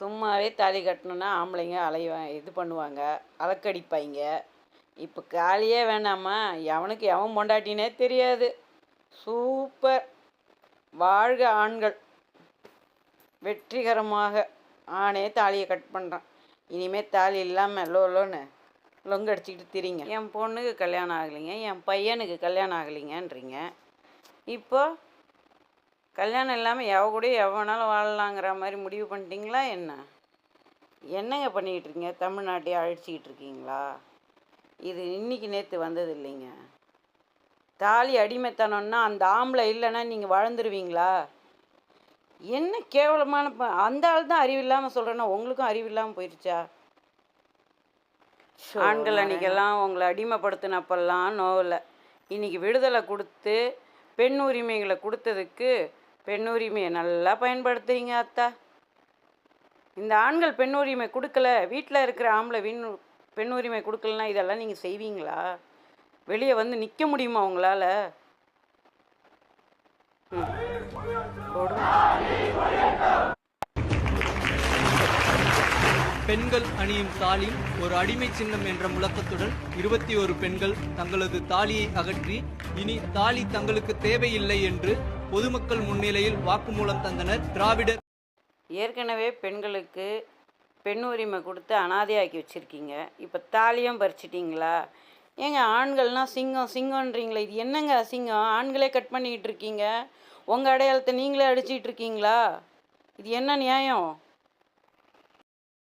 சும்மாவே தாலி கட்டணுன்னா ஆம்பளைங்க அலைய இது பண்ணுவாங்க அலக்கடிப்பாங்க. இப்போ காலியே வேணாமா? எவனுக்கு எவன் பொண்டாட்டினே தெரியாது. சூப்பர். வாழ்க ஆண்கள். வெற்றிகரமாக ஆணே தாலியை கட் பண்ணுறான் இனிமேல் தாலி இல்லாமல் லோ லோன்னு லொங்கு அடிச்சுக்கிட்டு திரிங்க. என் பொண்ணுக்கு கல்யாணம் ஆகலைங்க என் பையனுக்கு கல்யாணம் ஆகலைங்கன்றீங்க. இப்போது கல்யாணம் இல்லாமல் எவ கூட எவனாலும் வாழலாங்கிற மாதிரி முடிவு பண்ணிட்டீங்களா என்ன? என்னங்க பண்ணிக்கிட்டு இருக்கீங்க? தமிழ்நாட்டையே அழிச்சிக்கிட்டு இருக்கீங்களா? இது இன்னைக்கு நேற்று வந்தது இல்லைங்க. தாலி அடிமைத்தனம்னா அந்த ஆம்பளை இல்லைன்னா நீங்கள் வாழ்ந்துருவீங்களா என்ன கேவலமான ப- அந்த ஆள் தான் அறிவு இல்லாமல் சொல்கிறேன்னா உங்களுக்கும் அறிவு இல்லாமல் போயிடுச்சா ஆண்கள் அன்னைக்கெல்லாம் உங்களை அடிமைப்படுத்தினப்பெல்லாம் நோவில். இன்னைக்கு விடுதலை கொடுத்து பெண் உரிமைகளை கொடுத்ததுக்கு பெண் உரிமையை நல்லா பயன்படுத்துறீங்க அத்தா இந்த ஆண்கள் பெண் உரிமை கொடுக்கல வீட்டில் இருக்கிற ஆம்பளை வீண் பெண் உரிமை கொடுக்கலனா இதெல்லாம் நீங்கள் செய்வீங்களா வெளியே வந்து நிற்க முடியுமா உங்களால் ம். பெண்கள் அணியும் தாலி ஒரு அடிமை சின்னம் என்ற முழக்கத்துடன் இருபத்தி ஒரு பெண்கள் தங்களது தாலியை அகற்றி இனி தாலி தங்களுக்கு தேவையில்லை என்று பொதுமக்கள் முன்னிலையில் வாக்குமூலம் தந்தனர். திராவிடர் ஏற்கனவே பெண்களுக்கு பெண் உரிமை கொடுத்து அனாதையாக்கி வச்சுருக்கீங்க. இப்போ தாலியும் பறிச்சிட்டிங்களா? ஏங்க ஆண்கள்னால் சிங்கம் சிங்கம்ன்றீங்களே இது என்னங்க அசிங்கம் ஆண்களே கட் பண்ணிக்கிட்டு இருக்கீங்க. உங்கள் அடையாளத்தை நீங்களே அடிச்சிக்கிட்டு இருக்கீங்களா? இது என்ன நியாயம்?